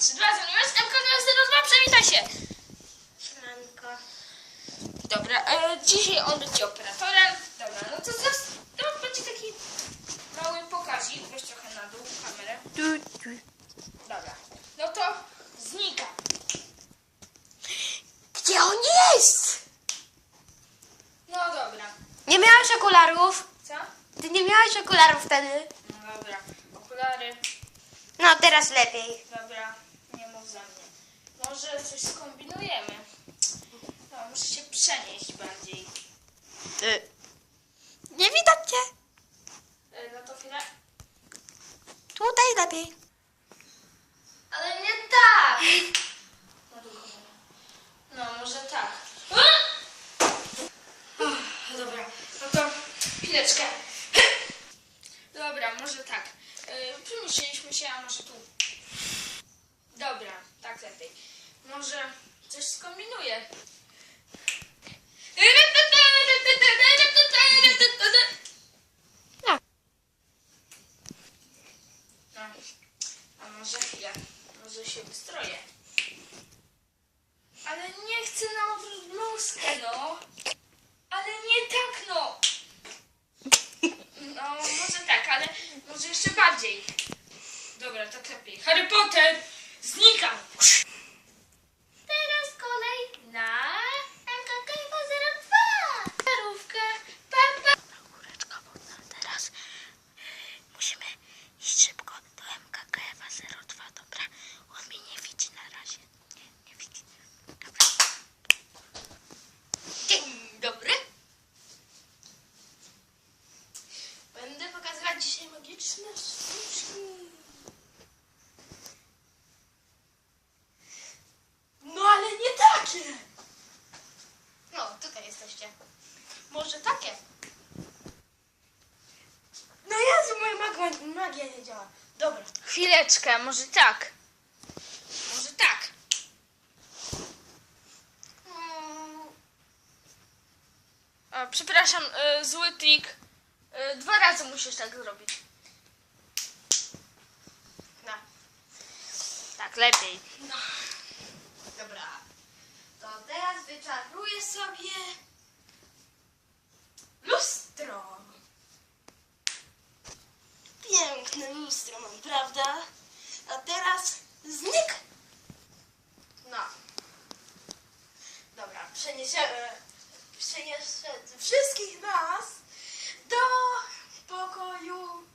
Dwa z uniwersum, MK02, przywitaj się! Siemanko. Dobra, e, dzisiaj on będzie operatorem. Dobra, no to zaraz, to będzie taki mały pokazik. Weź trochę na dół kamerę. Dobra, no to znika. Gdzie on jest? No dobra, Nie miałeś okularów? co? Ty nie miałeś okularów wtedy? No dobra, okulary, No teraz lepiej. dobra za mnie. Może coś skombinujemy. No, muszę się przenieść bardziej. Nie widać cię. E, No to chwilę. Tutaj lepiej. Ale nie tak! Na długo. No, może tak. Uff, Dobra, no to chwileczkę. Dobra, może tak. Yy, Przemyśleliśmy się, a może tu. Dobra, tak lepiej. Może coś skombinuję. Tak. No, a może chwilę, może się wystroję. Ale nie chcę na bluzkę, no. Ale nie tak, no. No, może tak, ale może jeszcze bardziej. Dobra, tak lepiej. Harry Potter, znikam. Teraz kolej na MKK 02. Parówkę, papa. Kureczka wodna, teraz musimy iść szybko do MKKF 02, dobra? On mnie nie widzi na razie. Nie, nie widzi. Dobra. Dzień dobry. Będę pokazywać dzisiaj magiczne sztuczki. No ale nie takie! No, tutaj jesteście. Może takie? No Jezu, moja magia, magia nie działa. Dobra. Chwileczkę, może tak. Może tak. Mm, A, przepraszam, y, zły trik. Y, dwa razy musisz tak zrobić. No, Tak, lepiej. dobra. To teraz wyczaruję sobie lustro. Piękne lustro mam, prawda? A teraz znik. No. Dobra, przeniesiemy, przeniosę wszystkich nas do pokoju,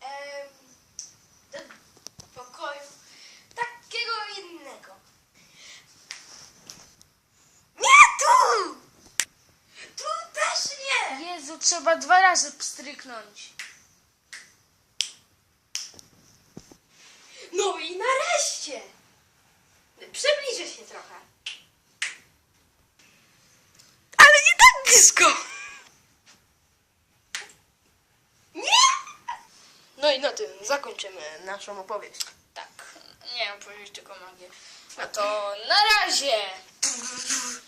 em, do pokoju takiego innego. Nie tu! Tu też nie! Jezu, trzeba dwa razy pstryknąć. No i nareszcie! Przybliżę się trochę. Ale nie tak blisko! Nie! No i na tym zakończymy naszą opowieść. Tak, nie opowiedzieć tylko magię. No to na razie!